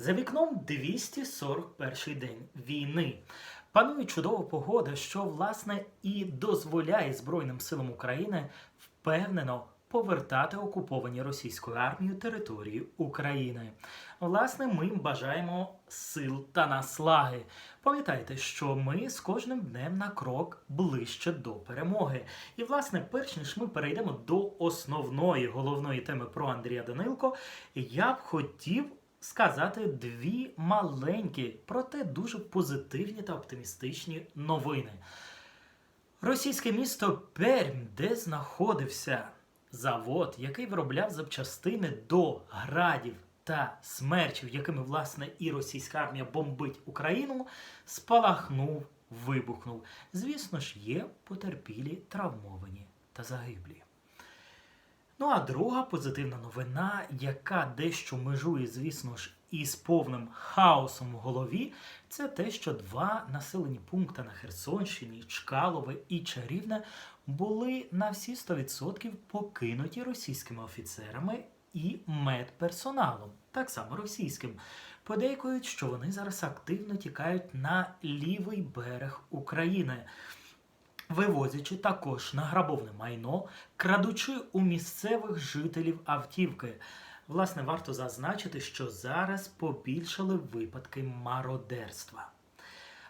За вікном 241 день війни. Панує чудова погода, що власне і дозволяє Збройним силам України впевнено повертати окуповані російською армією території України. Власне, ми бажаємо сил та наслаги. Пам'ятайте, що ми з кожним днем на крок ближче до перемоги. І, власне, перш ніж ми перейдемо до основної головної теми про Андрія Данилко, я б хотів сказати дві маленькі, проте дуже позитивні та оптимістичні новини. Російське місто Пермь, де знаходився завод, який виробляв запчастини до градів та смерчів, якими власне і російська армія бомбить Україну, спалахнув, вибухнув. Звісно ж, є потерпілі, травмовані та загиблі. Ну а друга позитивна новина, яка дещо межує, звісно ж, із повним хаосом в голові, це те, що два населені пункти на Херсонщині, Чкалове і Чарівне, були на всі 100% покинуті російськими офіцерами і медперсоналом, так само російським. Подейкують, що вони зараз активно тікають на лівий берег України вивозячи також награбоване майно, крадучи у місцевих жителів автівки. Власне, варто зазначити, що зараз побільшали випадки мародерства.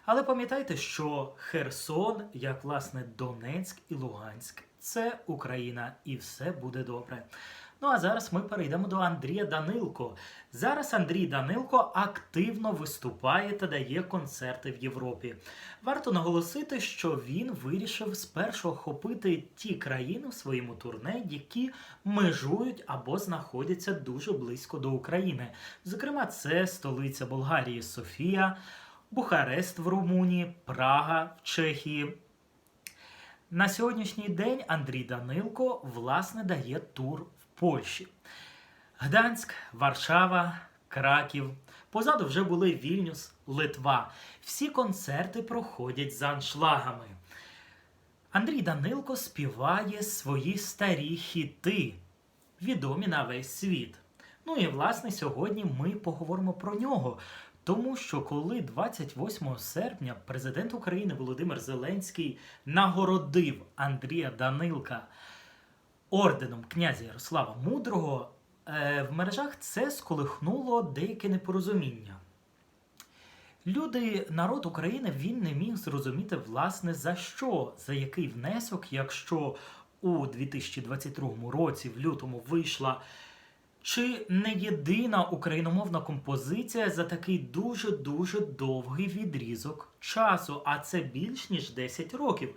Але пам'ятайте, що Херсон, як власне Донецьк і Луганськ, це Україна, і все буде добре. Ну а зараз ми перейдемо до Андрія Данилко. Зараз Андрій Данилко активно виступає та дає концерти в Європі. Варто наголосити, що він вирішив спершу охопити ті країни в своєму турне, які межують або знаходяться дуже близько до України. Зокрема, це столиця Болгарії Софія, Бухарест в Румунії, Прага в Чехії. На сьогоднішній день Андрій Данилко власне дає тур Польщі. Гданськ, Варшава, Краків. Позаду вже були Вільнюс, Литва. Всі концерти проходять за аншлагами. Андрій Данилко співає свої старі хіти, відомі на весь світ. Ну і власне сьогодні ми поговоримо про нього. Тому що коли 28 серпня президент України Володимир Зеленський нагородив Андрія Данилка орденом князя Ярослава Мудрого, е, в мережах це сколихнуло деяке непорозуміння. Люди, народ України, він не міг зрозуміти, власне, за що, за який внесок, якщо у 2022 році, в лютому, вийшла чи не єдина україномовна композиція за такий дуже-дуже довгий відрізок часу, а це більш ніж 10 років.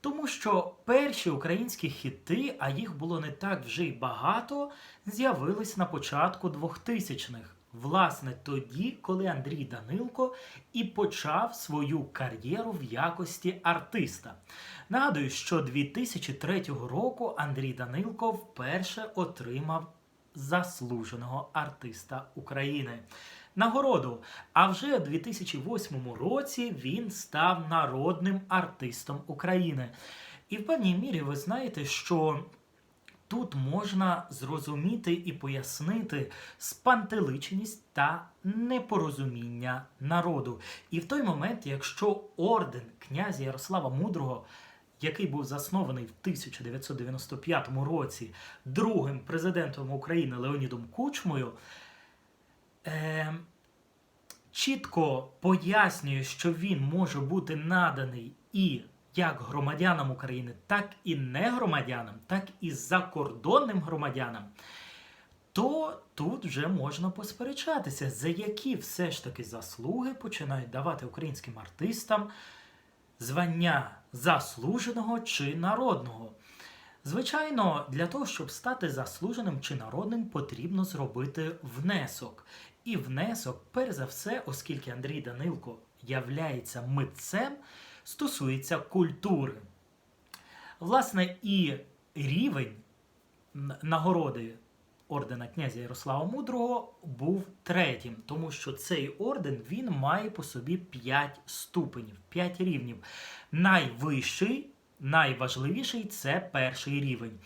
Тому що перші українські хіти, а їх було не так вже й багато, з'явились на початку 2000-х. Власне, тоді, коли Андрій Данилко і почав свою кар'єру в якості артиста. Нагадую, що 2003 року Андрій Данилко вперше отримав заслуженого артиста України. Нагороду. А вже у 2008 році він став народним артистом України. І в певній мірі ви знаєте, що тут можна зрозуміти і пояснити спантеличеність та непорозуміння народу. І в той момент, якщо орден князя Ярослава Мудрого який був заснований в 1995 році другим президентом України Леонідом Кучмою, е, чітко пояснює, що він може бути наданий і як громадянам України, так і не громадянам, так і закордонним громадянам. То тут вже можна посперечатися, за які все ж таки заслуги починають давати українським артистам звання заслуженого чи народного. Звичайно, для того, щоб стати заслуженим чи народним, потрібно зробити внесок. І внесок, перш за все, оскільки Андрій Данилко являється митцем, стосується культури. Власне, і рівень нагороди ордена князя Ярослава Мудрого був третім, тому що цей орден він має по собі 5 ступенів, 5 рівнів. Найвищий, найважливіший це перший рівень.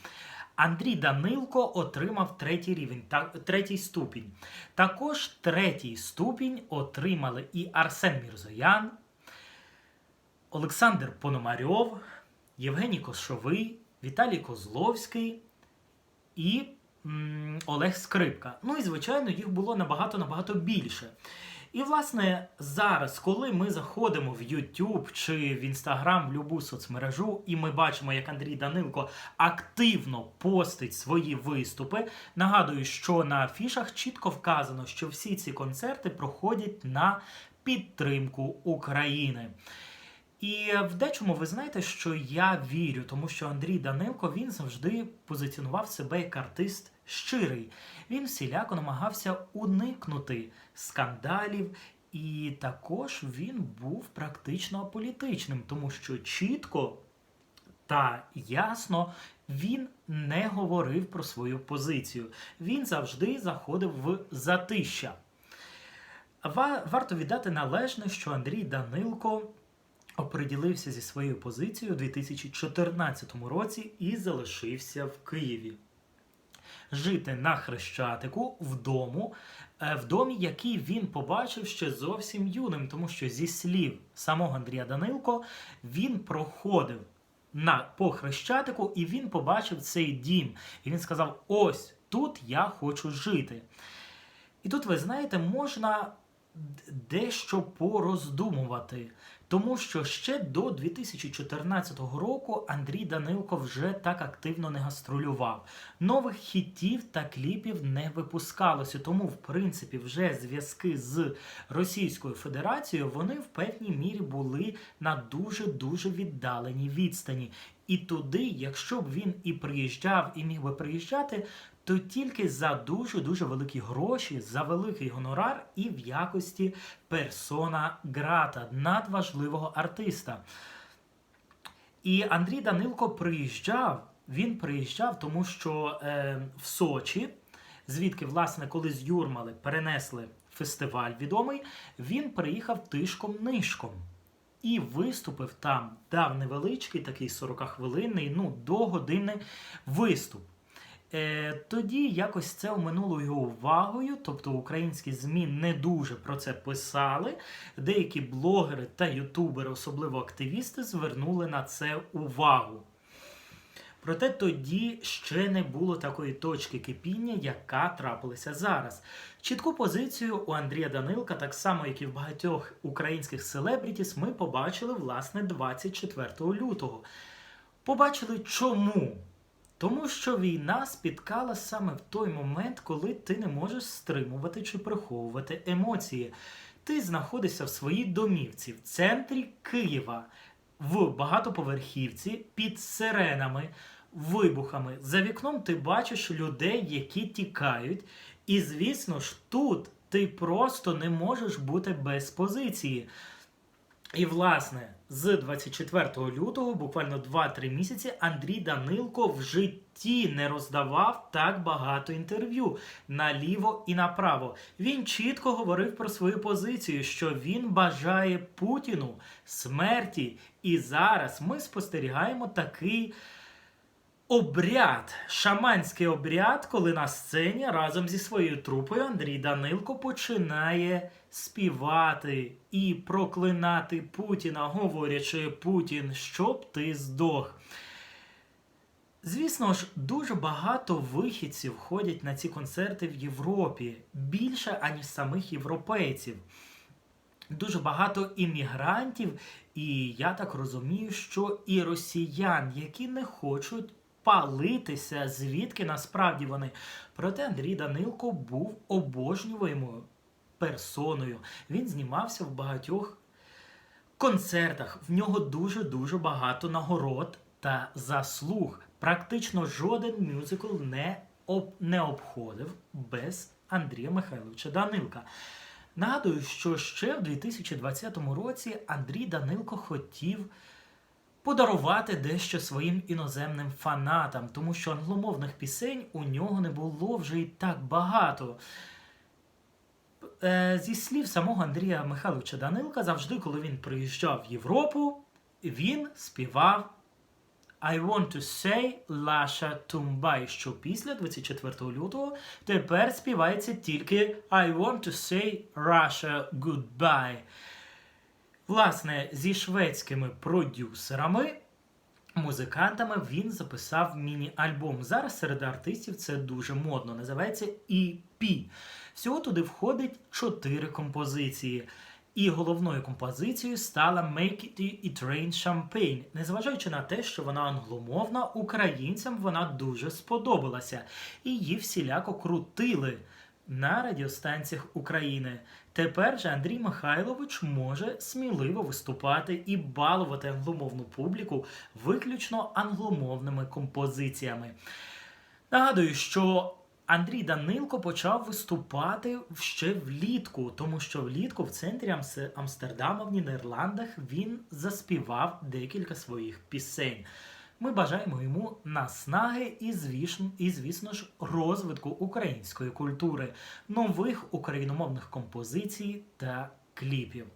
Андрій Данилко отримав третій рівень, та, третій ступінь. Також третій ступінь отримали і Арсен Мірзоян, Олександр Пономарьов, Євгеній Кошовий, Віталій Козловський і м, Олег Скрипка. Ну і звичайно, їх було набагато набагато більше. І, власне, зараз, коли ми заходимо в YouTube чи в Instagram, в любу соцмережу, і ми бачимо, як Андрій Данилко активно постить свої виступи, нагадую, що на афішах чітко вказано, що всі ці концерти проходять на підтримку України. І в дечому ви знаєте, що я вірю, тому що Андрій Данилко він завжди позиціонував себе як артист щирий. Він всіляко намагався уникнути скандалів, і також він був практично аполітичним, тому що чітко та ясно він не говорив про свою позицію. Він завжди заходив в затища. Варто віддати належне, що Андрій Данилко оприділився зі своєю позицією у 2014 році і залишився в Києві. Жити на Хрещатику вдому, е, в домі, який він побачив ще зовсім юним, тому що зі слів самого Андрія Данилко він проходив на по Хрещатику і він побачив цей дім. І він сказав: Ось тут я хочу жити. І тут, ви знаєте, можна дещо пороздумувати, тому що ще до 2014 року Андрій Данилко вже так активно не гастролював. Нових хітів та кліпів не випускалося, тому, в принципі, вже зв'язки з Російською Федерацією вони в певній мірі були на дуже дуже віддаленій відстані. І туди, якщо б він і приїжджав, і міг би приїжджати, то тільки за дуже дуже великі гроші, за великий гонорар і в якості персона грата, надважливого артиста. І Андрій Данилко приїжджав. Він приїжджав, тому що е, в Сочі, звідки, власне, коли з Юрмали перенесли фестиваль відомий, він приїхав тишком-нишком. І виступив там, дав невеличкий, такий 40-хвилинний, ну, до години виступ. Е, тоді якось це оминуло його увагою, тобто українські ЗМІ не дуже про це писали. Деякі блогери та ютубери, особливо активісти, звернули на це увагу. Проте тоді ще не було такої точки кипіння, яка трапилася зараз. Чітку позицію у Андрія Данилка, так само як і в багатьох українських селебрітіс, ми побачили власне 24 лютого. Побачили чому? Тому що війна спіткала саме в той момент, коли ти не можеш стримувати чи приховувати емоції. Ти знаходишся в своїй домівці в центрі Києва, в багатоповерхівці під сиренами, вибухами. За вікном ти бачиш людей, які тікають. І, звісно ж, тут ти просто не можеш бути без позиції. І, власне, з 24 лютого, буквально 2-3 місяці, Андрій Данилко в житті не роздавав так багато інтерв'ю наліво і направо. Він чітко говорив про свою позицію, що він бажає Путіну смерті. І зараз ми спостерігаємо такий. Обряд, шаманський обряд, коли на сцені разом зі своєю трупою Андрій Данилко починає співати і проклинати Путіна, говорячи Путін, щоб ти здох. Звісно ж, дуже багато вихідців ходять на ці концерти в Європі більше, аніж самих європейців. Дуже багато іммігрантів, і я так розумію, що і росіян, які не хочуть палитися, звідки насправді вони. Проте Андрій Данилко був обожнюваємою персоною. Він знімався в багатьох концертах. В нього дуже-дуже багато нагород та заслуг. Практично жоден мюзикл не, об, не обходив без Андрія Михайловича Данилка. Нагадую, що ще в 2020 році Андрій Данилко хотів подарувати дещо своїм іноземним фанатам, тому що англомовних пісень у нього не було вже і так багато. Е, Зі слів самого Андрія Михайловича Данилка, завжди, коли він приїжджав в Європу, він співав I want to say Lasha Tumbai, що після 24 лютого тепер співається тільки I want to say Russia goodbye. Власне, зі шведськими продюсерами, музикантами він записав міні-альбом. Зараз серед артистів це дуже модно. Називається EP. Всього туди входить чотири композиції. І головною композицією стала Make It It Rain Champagne. Незважаючи на те, що вона англомовна, українцям вона дуже сподобалася. І її всіляко крутили на радіостанціях України. Тепер же Андрій Михайлович може сміливо виступати і балувати англомовну публіку виключно англомовними композиціями. Нагадую, що Андрій Данилко почав виступати ще влітку, тому що влітку в центрі Амстердама в Нідерландах він заспівав декілька своїх пісень. Ми бажаємо йому наснаги і, звісно, і, звісно ж, розвитку української культури, нових україномовних композицій та кліпів.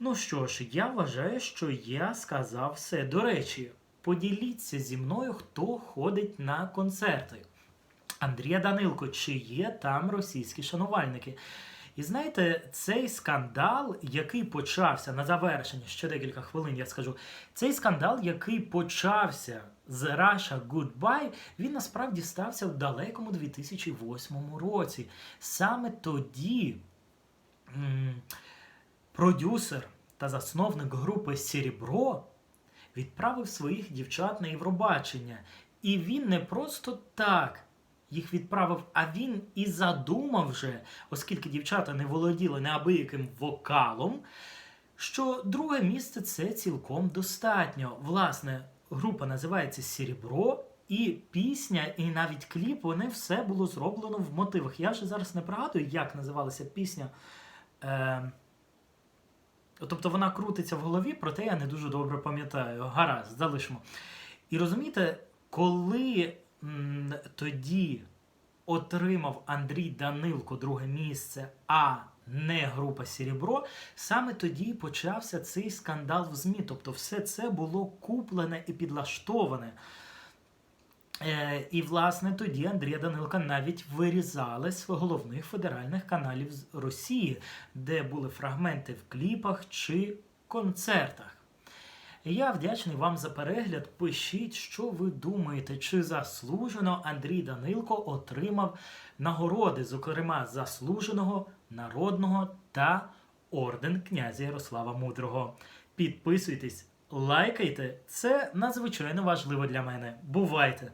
Ну що ж, я вважаю, що я сказав все. До речі, поділіться зі мною, хто ходить на концерти. Андрія Данилко, чи є там російські шанувальники? І знаєте, цей скандал, який почався на завершення, ще декілька хвилин я скажу, цей скандал, який почався з Russia Goodbye, він насправді стався в далекому 2008 році. Саме тоді м, продюсер та засновник групи Серебро відправив своїх дівчат на Євробачення. І він не просто так їх відправив, а він і задумав вже, оскільки дівчата не володіли неабияким вокалом, що друге місце це цілком достатньо. Власне, група називається Серебро, і пісня, і навіть кліп, вони все було зроблено в мотивах. Я вже зараз не пригадую, як називалася пісня. Е... Тобто вона крутиться в голові, проте я не дуже добре пам'ятаю. Гаразд, залишимо. І розумієте, коли тоді отримав Андрій Данилко друге місце, а не група Серебро, саме тоді почався цей скандал в ЗМІ. Тобто, все це було куплене і підлаштоване. Е, і, власне, тоді Андрія Данилка навіть вирізали з головних федеральних каналів з Росії, де були фрагменти в кліпах чи концертах. Я вдячний вам за перегляд. Пишіть, що ви думаєте, чи заслужено Андрій Данилко отримав нагороди, зокрема заслуженого, народного та орден князя Ярослава Мудрого. Підписуйтесь, лайкайте, це надзвичайно важливо для мене. Бувайте!